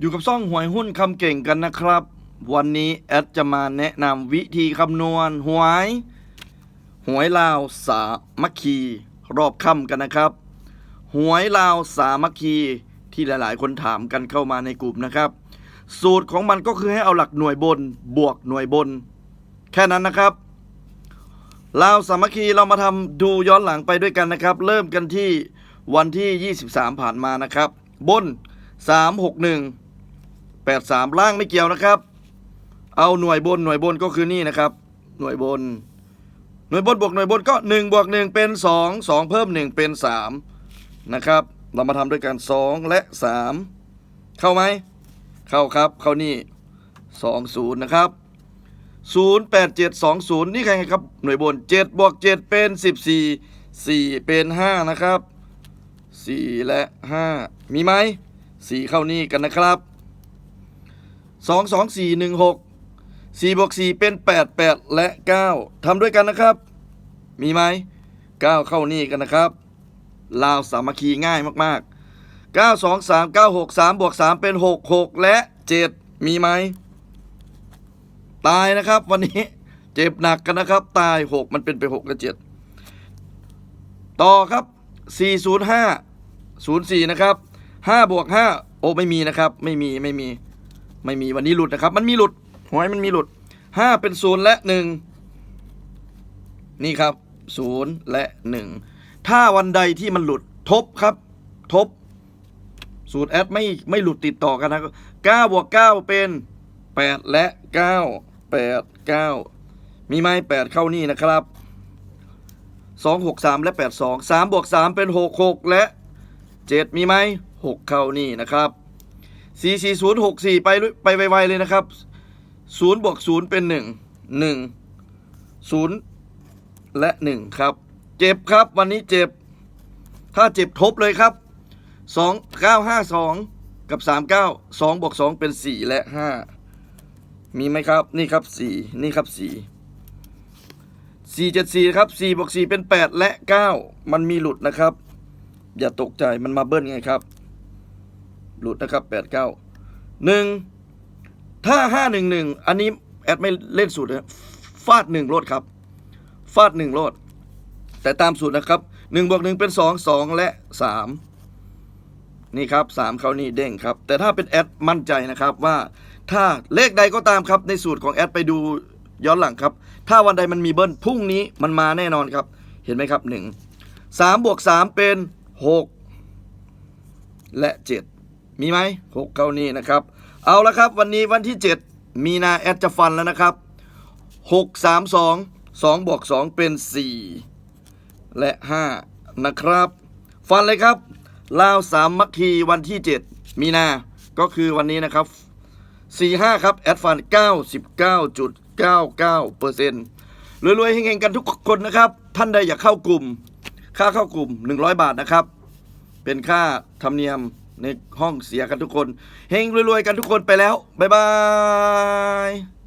อยู่กับซ่องหวยหุ้นคำเก่งกันนะครับ วันนี้แอดจะมาแนะนำวิธีคำนวณหวย หวยลาวสามัคคี รอบค่ำกันนะครับ หวยลาวสามัคคีที่หลาย ๆ คนถามกันเข้ามาในกลุ่มนะครับ สูตรของมันก็คือให้เอาหลักหน่วยบนบวกหน่วยบน แค่นั้นนะครับลาวสามัคคีเรามาทำดูย้อนหลังไปด้วยกันนะครับ เริ่มกันที่วันที่ 23 ผ่านมานะครับ บน 361 83 ล่างไม่เกี่ยวนะครับ เอาหน่วยบนหน่วยบนก็คือนี่นะครับ หน่วยบน หน่วยบนบวกหน่วยบนก็1บวก1เป็น 2 2 เพิ่ม 1 เป็น 3 นะครับ เรามาทำด้วยกัน 2 และ 3 เข้าไหม เข้าครับ เข้านี่ 20 นะครับ08720 นี่ใครครับ หน่วยบน 7 บวก 7 เป็น 14 4 เป็น 5 นะครับ 4 และ 5 มีไหม 4 เข้านี่กันนะครับ 2 2 4 1 6 4บวก4เป็น 8 8 และ 9ทำด้วยกันนะครับ มีไหม 9 เข้านี่กันนะครับ ลาวสามัคคีง่ายมาก ๆ 9 2 3 9 6 3บวก3เป็น 6 6 และ 7 มีไหม ตายนะครับวันนี้เจ็บหนักกันนะครับ ตาย 6 มันเป็นไป 6 และ 7 ต่อครับ 405 04 นะครับ5บวก5โอ้ไม่มีนะครับ ไม่มีไม่มี ไม่มีวันนี้หลุดนะครับ มันมีหลุดหวยมันมีหลุด5เป็น0และ1นี่ครับ0และ1ถ้าวันใดที่มันหลุดทบครับ ทบ สูตรแอดไม่ไม่หลุดติดต่อกันนะครับ9บวก9เป็น8และ9 8 9มีไหม8เข้านี่นะครับ2 6 3และ8 2 3บวก3เป็น6 6และ7มีไหม6เข้านี่นะครับ 4 4 0 6 4ไปไปไวๆเลยนะครับ0บวก0เป็น1 1 0และ1ครับ เจ็บครับวันนี้เจ็บ ถ้าเจ็บทบเลยครับสองเก้าห้าสองกับสามเก้าสองบวกสองเป็นสี่และห้ามีไหมครับนี่ครับสี่นี่ครับสี่สี่เจ็ดสี่ครับสี่บวกสี่เป็นแปดและเก้ามันมีหลุดนะครับ อย่าตกใจมันมาเบิ้ลไงครับ หลุดนะครับแปดเก้าหนึ่งถ้าห้าหนึ่งหนึ่งอันนี้แอดไม่เล่นสูตรนะฟาดหนึ่งโลดครับ ฟาดหนึ่งโลด แต่ตามสูตรนะครับหนึ่งบวกหนึ่งเป็นสองสองและสามนี่ครับสามเขานี่เด้งครับ แต่ถ้าเป็นแอดมั่นใจนะครับว่าถ้าเลขใดก็ตามครับในสูตรของแอดไปดูย้อนหลังครับ ถ้าวันใดมันมีเบิ้ลพรุ่งนี้มันมาแน่นอนครับ เห็นไหมครับหนึ่งสามบวกสามเป็นหกและเจ็ด มีไหมหกเข้านี่นะครับ เอาละครับ วันนี้วันที่เจ็ดมีนาแอดจะฟันแล้วนะครับหกสามสองสองบวกสองเป็นสี่และห้านะครับ ฟันเลยครับลาวสามมัคคีวันที่ 7 มีนา ก็คือวันนี้นะครับ 45 ครับ แอดฟัน 99.99เปอร์เซ็นต์รวยๆให้เงๆกันทุกคนนะครับ ท่านใดอยากเข้ากลุ่ม ค่าเข้ากลุ่ม 100 บาทนะครับ เป็นค่าธรรมเนียม ในห้องเสียกันทุกคน เฮงรวยๆกันทุกคนไปแล้ว บ๊ายบาย